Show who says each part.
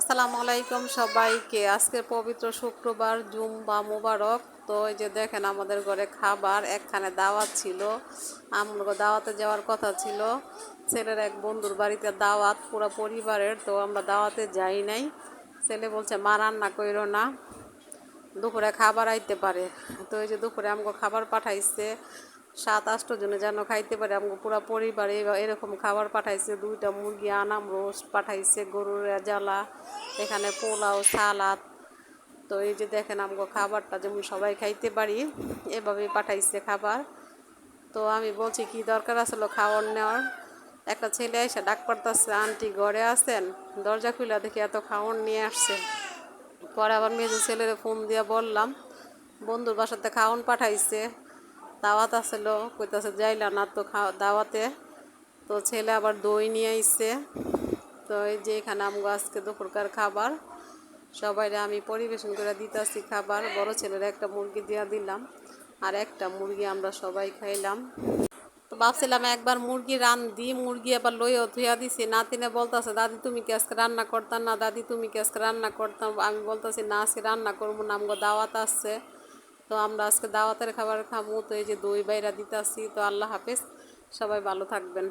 Speaker 1: আসসালামু আলাইকুম সবাইকে। আজকে পবিত্র শুক্রবার, জুম বা মুবারক। তো এই যে দেখেন আমাদের ঘরে খাবার একখানে দাওয়াত ছিল। আমরা দাওয়াতে যাওয়ার কথা ছিল। ছেলের এক বন্ধুর বাড়িতে দাওয়াত, পুরো পরিবারের। তো আমরা দাওয়াতে যাই নাই। ছেলে বলছে, মা, রান্না কইর না। দুপুরে খাবার আইতে পারে। তো এই যে দুপুরে আমাকে খাবার পাঠাইছে। সাত আষ্ট জনে যেন খাইতে পারে, আমাকে পুরো পরিবারে এরকম খাবার পাঠাইছে, দুইটা মুরগি, আনাম, রোস্ট পাঠাইছে, গরুর জ্বালা, এখানে পোলাও, সালাদ। তো এই যে দেখেন আমাকে খাবারটা যেমন সবাই খাইতে পারি এভাবেই পাঠাইছে খাবার। তো আমি বলছি, কি দরকার আসলো খাওয়ার নেওয়ার? একটা ছেলে এসে ডাক পড়তেছে আন্টি ঘরে আছেন? দরজা খুলে দেখি এত খাওয়ার নিয়ে আসছে। পরে আবার মেজো ছেলের ফোন দিয়ে বললাম, বন্ধুর বাসাতে খাওয়ান পাঠাইছে। দাওয়াত আসলো, কইতাছে যাইলা না তো খাওয়া দাওয়াতে। তো ছেলে আবার দই নিয়ে আইছে। তো এই যে এখানে আমগো আজকে দুপুরকার খাবার, সবাইরে আমি পরিবেশন করে দিতেছি খাবার। বড় ছেলের একটা মুরগি দিয়া দিলাম, আর একটা মুরগি আমরা সবাই খাইলাম। তো ভাবছিলাম একবার মুরগি রান দি মুরগি আবার লইও ধুয়া দিছি। নাতিনে বলতেছে, দাদি, তুমি কি আজকে রান্না করতাম না? দাদি, তুমি কি আজকে রান্না করতাম আমি বলতেছি, না, আজকে রান্না করব না, আমগো দাওয়াত আসছে। তো আমরা আজকে দাওয়াতের খাবার খামু, তো এই যে দই বাইরা দিতে আসি তো আল্লাহ হাফেজ, সবাই ভালো থাকবেন।